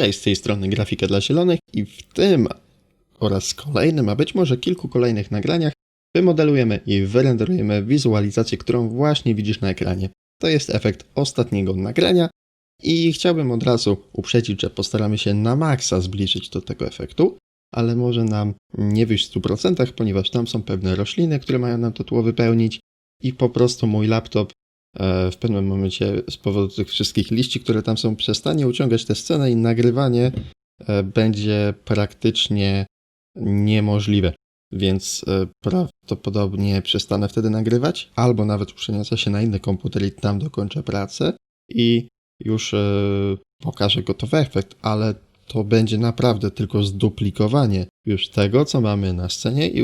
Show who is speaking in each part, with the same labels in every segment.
Speaker 1: Cześć, z tej strony Grafika dla Zielonych i w tym oraz kolejnym, a być może kilku kolejnych nagraniach wymodelujemy i wyrenderujemy wizualizację, którą właśnie widzisz na ekranie. To jest efekt ostatniego nagrania i chciałbym od razu uprzedzić, że postaramy się na maksa zbliżyć do tego efektu, ale może nam nie wyjść w 100%, ponieważ tam są pewne rośliny, które mają nam to tło wypełnić i po prostu mój laptop w pewnym momencie z powodu tych wszystkich liści, które tam są, przestanie uciągać tę scenę i nagrywanie e, będzie praktycznie niemożliwe. Więc e, prawdopodobnie przestanę wtedy nagrywać, albo nawet przeniosę się na inny komputer i tam dokończę pracę i już e, pokażę gotowy efekt, ale to będzie naprawdę tylko zduplikowanie już tego, co mamy na scenie i,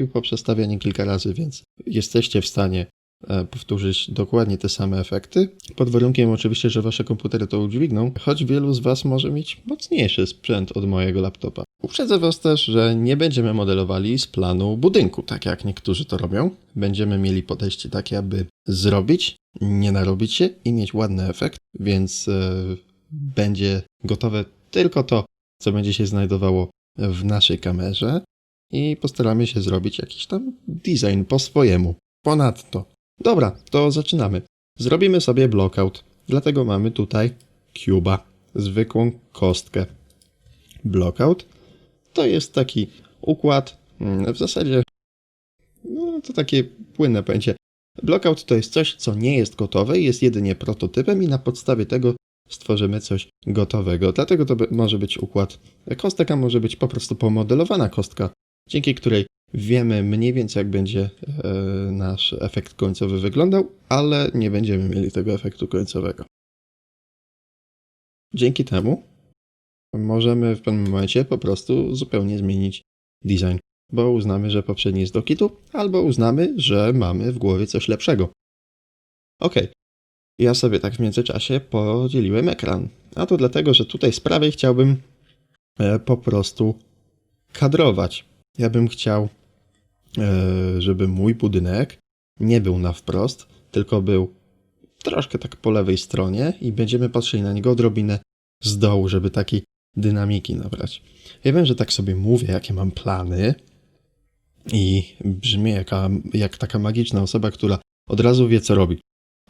Speaker 1: i poprzestawianie kilka razy, więc jesteście w stanie e, powtórzyć dokładnie te same efekty. Pod warunkiem oczywiście, że wasze komputery to udźwigną, choć wielu z was może mieć mocniejszy sprzęt od mojego laptopa. Uprzedzę was też, że nie będziemy modelowali z planu budynku, tak jak niektórzy to robią. Będziemy mieli podejście takie, aby zrobić, nie narobić się i mieć ładny efekt, więc e, będzie gotowe tylko to, co będzie się znajdowało w naszej kamerze i postaramy się zrobić jakiś tam design po swojemu. Ponadto. Dobra, to zaczynamy. Zrobimy sobie blockout. Dlatego mamy tutaj cuba, zwykłą kostkę. Blockout to jest taki układ, mm, w zasadzie no, to takie płynne pojęcie. Blockout to jest coś, co nie jest gotowe, jest jedynie prototypem i na podstawie tego stworzymy coś gotowego. Dlatego to może być układ kostek, a może być po prostu pomodelowana kostka, dzięki której wiemy mniej więcej jak będzie e, nasz efekt końcowy wyglądał, ale nie będziemy mieli tego efektu końcowego. Dzięki temu możemy w pewnym momencie po prostu zupełnie zmienić design, bo uznamy, że poprzedni jest do kitu, albo uznamy, że mamy w głowie coś lepszego. Ok, ja sobie tak w międzyczasie podzieliłem ekran, a to dlatego, że tutaj z prawej chciałbym e, po prostu kadrować. Ja bym chciał, żeby mój budynek nie był na wprost, tylko był troszkę tak po lewej stronie i będziemy patrzyli na niego odrobinę z dołu, żeby takiej dynamiki nabrać. Ja wiem, że tak sobie mówię, jakie mam plany i brzmię jak taka magiczna osoba, która od razu wie, co robi.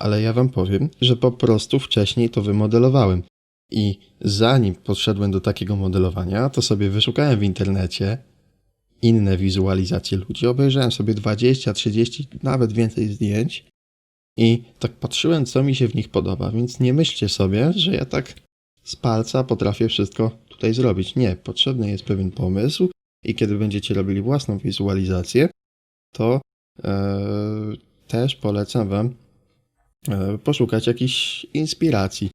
Speaker 1: Ale ja wam powiem, że po prostu wcześniej to wymodelowałem. I zanim podszedłem do takiego modelowania, to sobie wyszukałem w internecie inne wizualizacje ludzi. Obejrzałem sobie 20, 30, nawet więcej zdjęć i tak patrzyłem, co mi się w nich podoba. Więc nie myślcie sobie, że ja tak z palca potrafię wszystko tutaj zrobić. Nie, potrzebny jest pewien pomysł i kiedy będziecie robili własną wizualizację, to e, też polecam Wam e, poszukać jakichś inspiracji.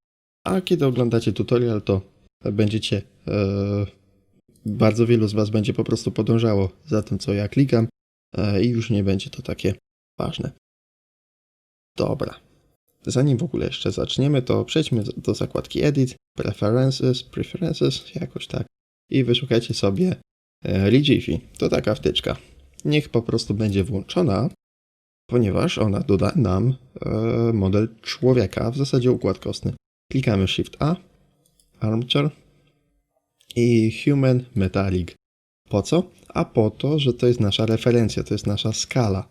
Speaker 1: A kiedy oglądacie tutorial, to będziecie. E, bardzo wielu z Was będzie po prostu podążało za tym, co ja klikam, e, i już nie będzie to takie ważne. Dobra. Zanim w ogóle jeszcze zaczniemy, to przejdźmy do zakładki Edit, Preferences, Preferences, jakoś tak. I wyszukajcie sobie e, Regifi. To taka wtyczka. Niech po prostu będzie włączona, ponieważ ona doda nam e, model człowieka, w zasadzie układ kostny. Klikamy Shift A, Armature i Human Metallic. Po co? A po to, że to jest nasza referencja, to jest nasza skala.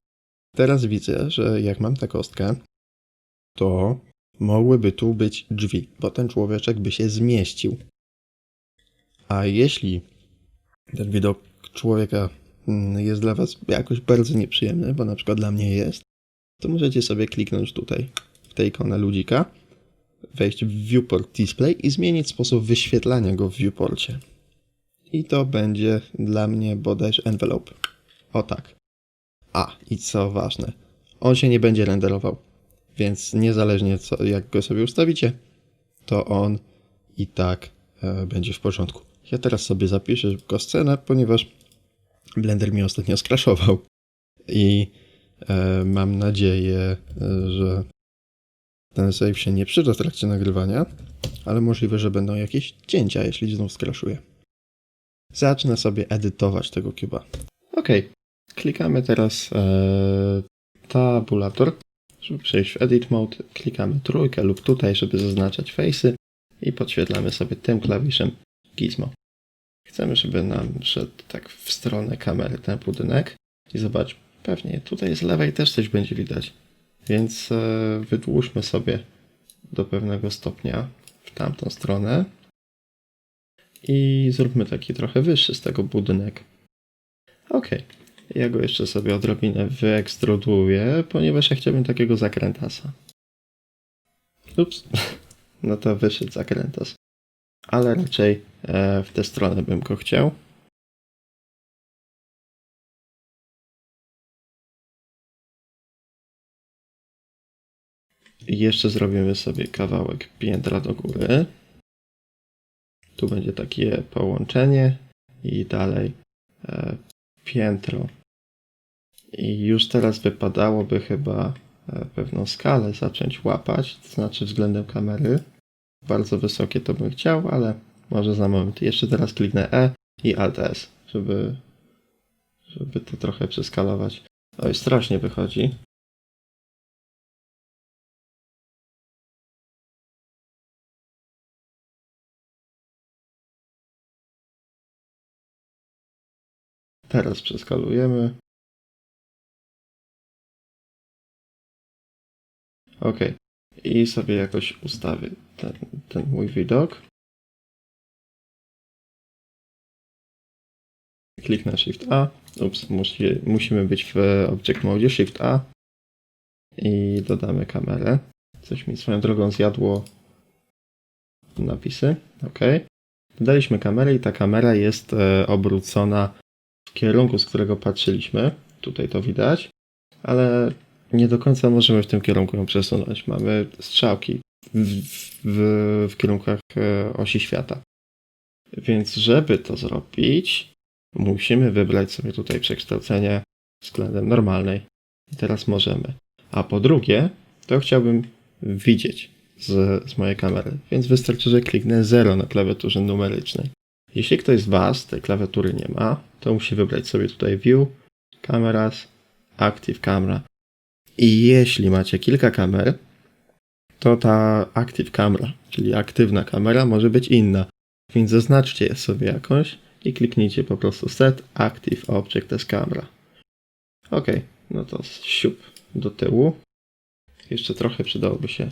Speaker 1: Teraz widzę, że jak mam tę kostkę, to mogłyby tu być drzwi, bo ten człowieczek by się zmieścił. A jeśli ten widok człowieka mm, jest dla Was jakoś bardzo nieprzyjemny, bo na przykład dla mnie jest, to możecie sobie kliknąć tutaj, w tę ikonę ludzika, wejść w Viewport Display i zmienić sposób wyświetlania go w viewporcie. I to będzie dla mnie bodajże envelope. O tak. A, i co ważne, on się nie będzie renderował. Więc niezależnie co, jak go sobie ustawicie, to on i tak e, będzie w porządku. Ja teraz sobie zapiszę szybko scenę, ponieważ Blender mi ostatnio skraszował i e, mam nadzieję, e, że ten save się nie przyda w trakcie nagrywania, ale możliwe, że będą jakieś cięcia, jeśli znów skraszuję. Zacznę sobie edytować tego cuba. Ok, klikamy teraz e, tabulator. Żeby przejść w Edit Mode, klikamy trójkę lub tutaj, żeby zaznaczać face'y. i podświetlamy sobie tym klawiszem Gizmo. Chcemy, żeby nam szedł tak w stronę kamery ten budynek i zobacz, pewnie tutaj z lewej też coś będzie widać. Więc e, wydłużmy sobie do pewnego stopnia w tamtą stronę i zróbmy taki trochę wyższy z tego budynek. Ok, ja go jeszcze sobie odrobinę wyekstruduję, ponieważ ja chciałbym takiego zakrętasa. Ups, no to wyszedł zakrętas. Ale raczej e, w tę stronę bym go chciał. I jeszcze zrobimy sobie kawałek piętra do góry. Tu będzie takie połączenie i dalej e, piętro. I już teraz wypadałoby chyba e, pewną skalę zacząć łapać, to znaczy względem kamery. Bardzo wysokie to bym chciał, ale może za moment. Jeszcze teraz kliknę E i Alt S, żeby, żeby to trochę przeskalować. Oj, strasznie wychodzi. Teraz przeskalujemy. Ok. I sobie jakoś ustawię ten, ten mój widok. Kliknę Shift A. Ups, musi, musimy być w Object Mode. Shift A. I dodamy kamerę. Coś mi swoją drogą zjadło napisy. Ok. Dodaliśmy kamerę i ta kamera jest e, obrócona kierunku, z którego patrzyliśmy. Tutaj to widać. Ale nie do końca możemy w tym kierunku ją przesunąć. Mamy strzałki w, w, w kierunkach e, osi świata. Więc żeby to zrobić, musimy wybrać sobie tutaj przekształcenie względem normalnej. I teraz możemy. A po drugie, to chciałbym widzieć z, z mojej kamery, więc wystarczy, że kliknę 0 na klawiaturze numerycznej. Jeśli ktoś z Was tej klawiatury nie ma, to musi wybrać sobie tutaj View, Cameras, Active Camera. I jeśli macie kilka kamer, to ta Active Camera, czyli aktywna kamera, może być inna. Więc zaznaczcie sobie jakąś i kliknijcie po prostu Set Active Object as Camera. Ok, no to siup do tyłu. Jeszcze trochę przydałoby się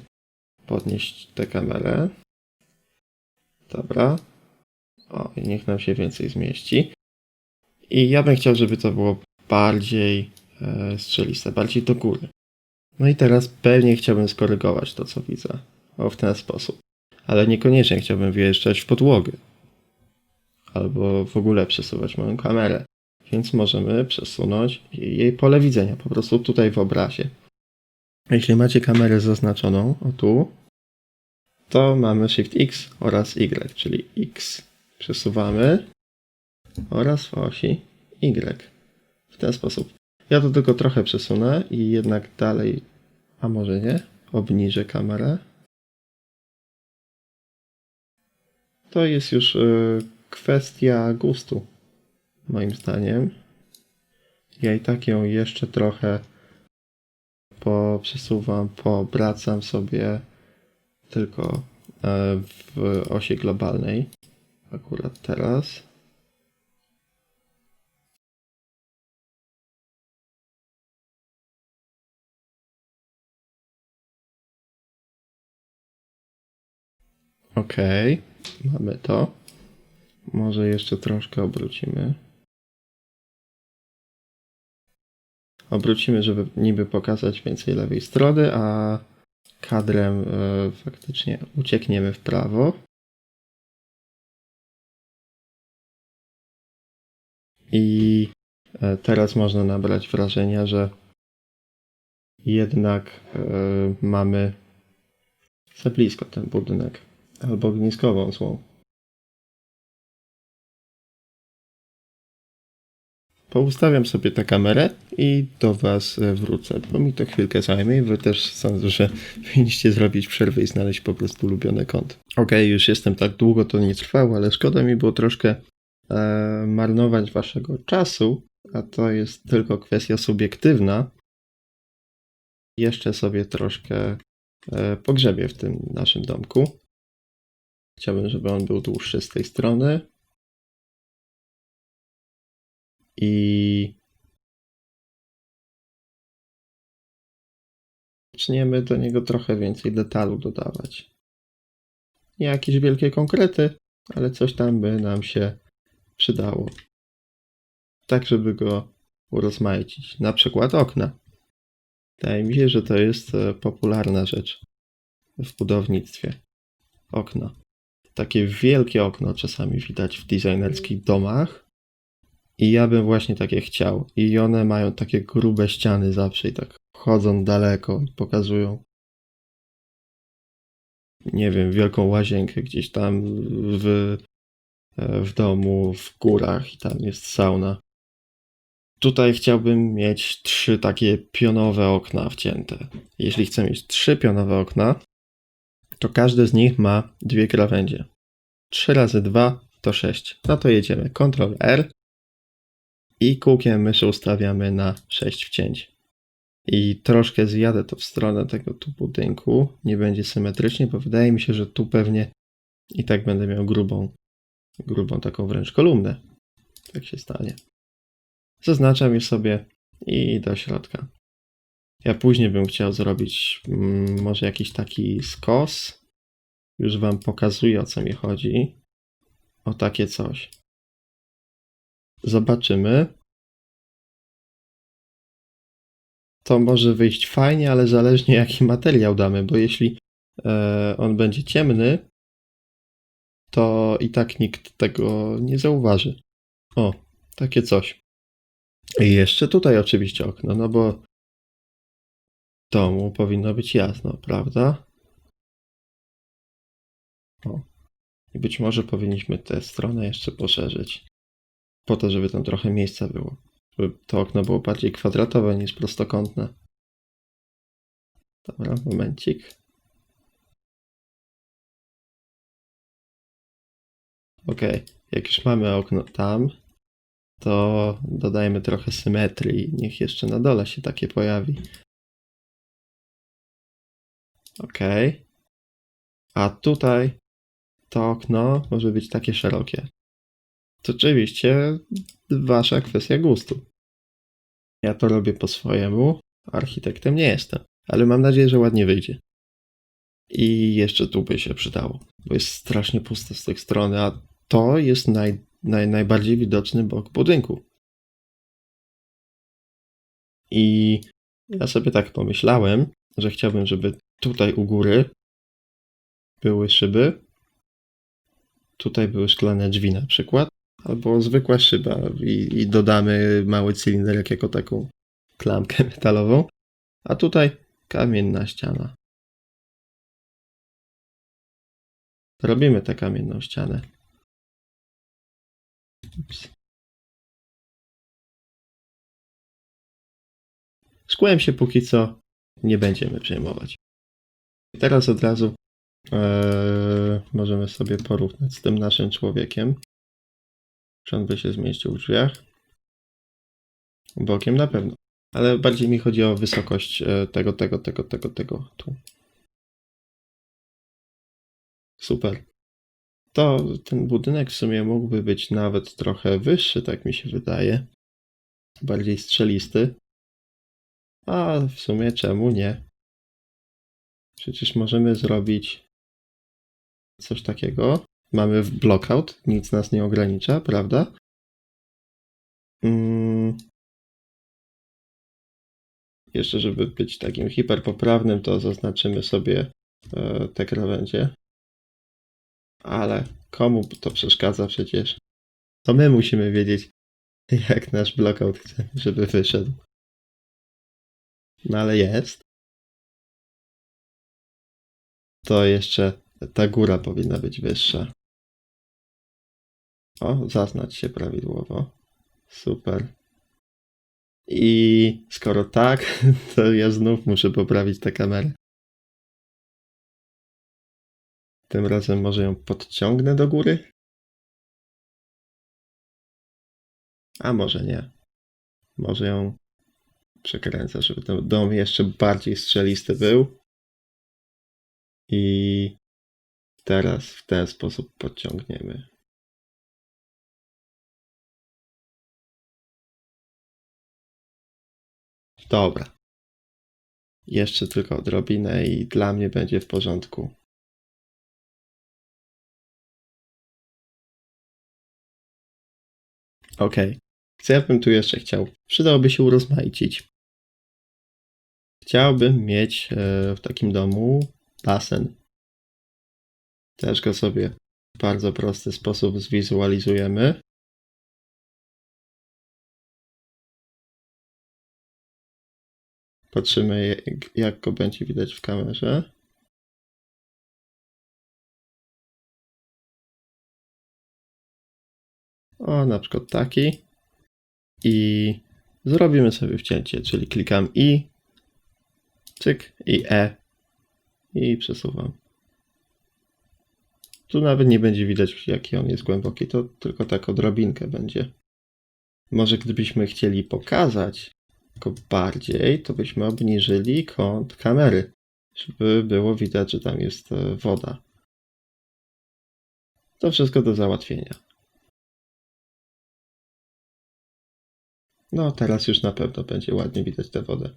Speaker 1: podnieść tę kamerę. Dobra. O, niech nam się więcej zmieści. I ja bym chciał, żeby to było bardziej e, strzeliste, bardziej do góry. No i teraz pewnie chciałbym skorygować to, co widzę. O, w ten sposób. Ale niekoniecznie chciałbym wjeżdżać w podłogę. Albo w ogóle przesuwać moją kamerę. Więc możemy przesunąć jej pole widzenia, po prostu tutaj w obrazie. Jeśli macie kamerę zaznaczoną, o tu, to mamy Shift X oraz Y, czyli X przesuwamy oraz osi Y. W ten sposób. Ja to tylko trochę przesunę i jednak dalej, a może nie, obniżę kamerę. To jest już y, kwestia gustu, moim zdaniem. Ja i tak ją jeszcze trochę poprzesuwam, poobracam sobie tylko e, w osi globalnej. Akurat teraz. Ok, mamy to. Może jeszcze troszkę obrócimy. Obrócimy, żeby niby pokazać więcej lewej strony, a kadrem e, faktycznie uciekniemy w prawo. I e, teraz można nabrać wrażenia, że jednak e, mamy za blisko ten budynek albo ogniskową złą. Poustawiam sobie tę kamerę i do Was e, wrócę, bo mi to chwilkę zajmie i Wy też sądzę, że powinniście zrobić przerwę i znaleźć po prostu ulubiony kąt. Ok, już jestem tak długo, to nie trwało, ale szkoda mi było troszkę e, marnować Waszego czasu, a to jest tylko kwestia subiektywna. Jeszcze sobie troszkę e, pogrzebię w tym naszym domku. Chciałbym, żeby on był dłuższy z tej strony. I zaczniemy do niego trochę więcej detalu dodawać. Nie jakieś wielkie konkrety, ale coś tam by nam się przydało. Tak, żeby go urozmaicić. Na przykład okna. Wydaje mi się, że to jest e, popularna rzecz w budownictwie. Okna. Takie wielkie okno czasami widać w designerskich domach. I ja bym właśnie takie chciał. I one mają takie grube ściany zawsze i tak wchodzą daleko i pokazują nie wiem, wielką łazienkę gdzieś tam w, w domu, w górach i tam jest sauna. Tutaj chciałbym mieć trzy takie pionowe okna wcięte. Jeśli chcę mieć trzy pionowe okna, to każde z nich ma dwie krawędzie. 3 razy 2 to 6. No to jedziemy. Ctrl R i kółkiem myszy ustawiamy na 6 wcięć. I troszkę zjadę to w stronę tego tu budynku. Nie będzie symetrycznie, bo wydaje mi się, że tu pewnie i tak będę miał grubą, grubą taką wręcz kolumnę. Tak się stanie. Zaznaczam je sobie i do środka. Ja później bym chciał zrobić mm, może jakiś taki skos. Już wam pokazuję o co mi chodzi. O takie coś. Zobaczymy. To może wyjść fajnie, ale zależnie jaki materiał damy, bo jeśli e, on będzie ciemny, to i tak nikt tego nie zauważy. O, takie coś. I jeszcze tutaj oczywiście okno, no bo w domu powinno być jasno, prawda? O. I być może powinniśmy tę stronę jeszcze poszerzyć. Po to, żeby tam trochę miejsca było. Żeby to okno było bardziej kwadratowe niż prostokątne. Dobra, momencik. Ok, jak już mamy okno tam, to dodajmy trochę symetrii. Niech jeszcze na dole się takie pojawi. Ok. A tutaj to okno może być takie szerokie. To oczywiście wasza kwestia gustu. Ja to robię po swojemu. Architektem nie jestem, ale mam nadzieję, że ładnie wyjdzie. I jeszcze tu by się przydało, bo jest strasznie pusto z tej strony, a to jest naj, naj, najbardziej widoczny bok budynku. I ja sobie tak pomyślałem, że chciałbym, żeby tutaj u góry były szyby, tutaj były szklane drzwi na przykład, albo zwykła szyba i, i dodamy mały cylinderek jako taką klamkę metalową, a tutaj kamienna ściana. Robimy tę kamienną ścianę. Szkłem się póki co nie będziemy przejmować. Teraz od razu możemy sobie porównać z tym naszym człowiekiem. Czy on by się zmieścił w drzwiach? Bokiem na pewno. Ale bardziej mi chodzi o wysokość e, tego, tego, tego, tego, tego. Tu. Super. To ten budynek w sumie mógłby być nawet trochę wyższy, tak mi się wydaje. Bardziej strzelisty. A w sumie czemu nie? Przecież możemy zrobić coś takiego. Mamy w blockout, nic nas nie ogranicza, prawda? Mm. Jeszcze, żeby być takim hiperpoprawnym, to zaznaczymy sobie e, te krawędzie. Ale komu to przeszkadza przecież? To my musimy wiedzieć, jak nasz blockout chce, żeby wyszedł. No ale jest. To jeszcze ta góra powinna być wyższa. O, zaznacz się prawidłowo. Super. I skoro tak, to ja znów muszę poprawić tę kamerę. Tym razem może ją podciągnę do góry? A może nie. Może ją przekręcę, żeby ten dom jeszcze bardziej strzelisty był. I teraz w ten sposób podciągniemy. Dobra. Jeszcze tylko odrobinę i dla mnie będzie w porządku. Ok. Co ja bym tu jeszcze chciał? Przydałoby się urozmaicić. Chciałbym mieć e, w takim domu basen. Też go sobie w bardzo prosty sposób zwizualizujemy. Patrzymy, jak go będzie widać w kamerze. O, na przykład taki. I zrobimy sobie wcięcie, czyli klikam I, cyk i E i przesuwam. Tu nawet nie będzie widać, jaki on jest głęboki, to tylko tak odrobinkę będzie. Może gdybyśmy chcieli pokazać go bardziej, to byśmy obniżyli kąt kamery, żeby było widać, że tam jest e, woda. To wszystko do załatwienia. No, teraz już na pewno będzie ładnie widać tę wodę.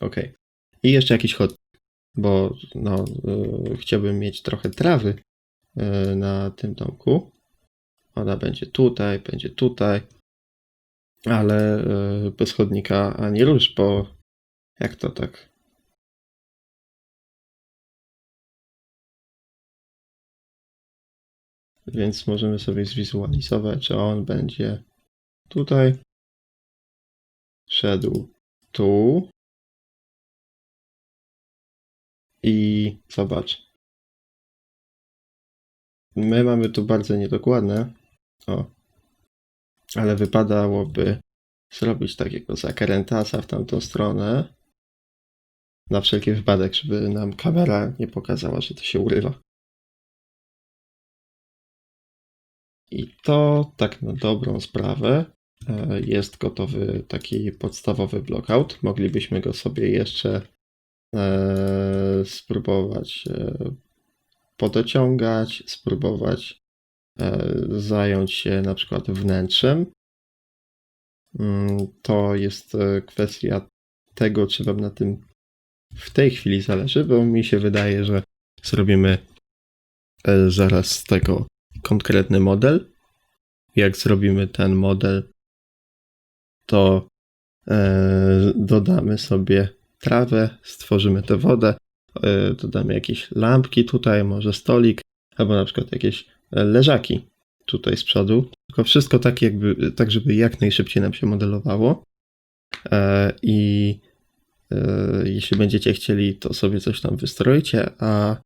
Speaker 1: Ok. I jeszcze jakiś chodnik, bo no, y, chciałbym mieć trochę trawy y, na tym domku. Ona będzie tutaj, będzie tutaj, ale y, bez chodnika ani rusz, bo jak to tak? Więc możemy sobie zwizualizować, że on będzie tutaj, szedł tu i zobacz. My mamy tu bardzo niedokładne, o, ale wypadałoby zrobić takiego zakrętasa w tamtą stronę, na wszelki wypadek, żeby nam kamera nie pokazała, że to się urywa. I to tak na dobrą sprawę e, jest gotowy taki podstawowy blockout. Moglibyśmy go sobie jeszcze e, spróbować e, podociągać, spróbować zająć się na przykład wnętrzem. Mm, To jest kwestia tego, czy Wam na tym w tej chwili zależy, bo mi się wydaje, że zrobimy zaraz z tego konkretny model. Jak zrobimy ten model, to e, dodamy sobie trawę, stworzymy tę wodę, e, dodamy jakieś lampki tutaj, może stolik, albo na przykład jakieś e, leżaki tutaj z przodu. Tylko wszystko tak, jakby, tak żeby jak najszybciej nam się modelowało. I jeśli będziecie chcieli, to sobie coś tam wystrojcie, a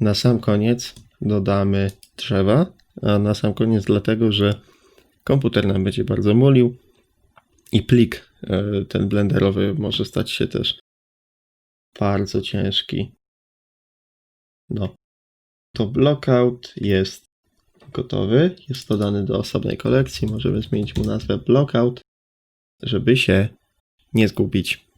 Speaker 1: na sam koniec dodamy drzewa. A na sam koniec dlatego, że komputer nam będzie bardzo mulił i plik e, ten blenderowy może stać się też bardzo ciężki. No. To blockout jest gotowy. Jest dodany do osobnej kolekcji. Możemy zmienić mu nazwę blockout, żeby się nie zgubić.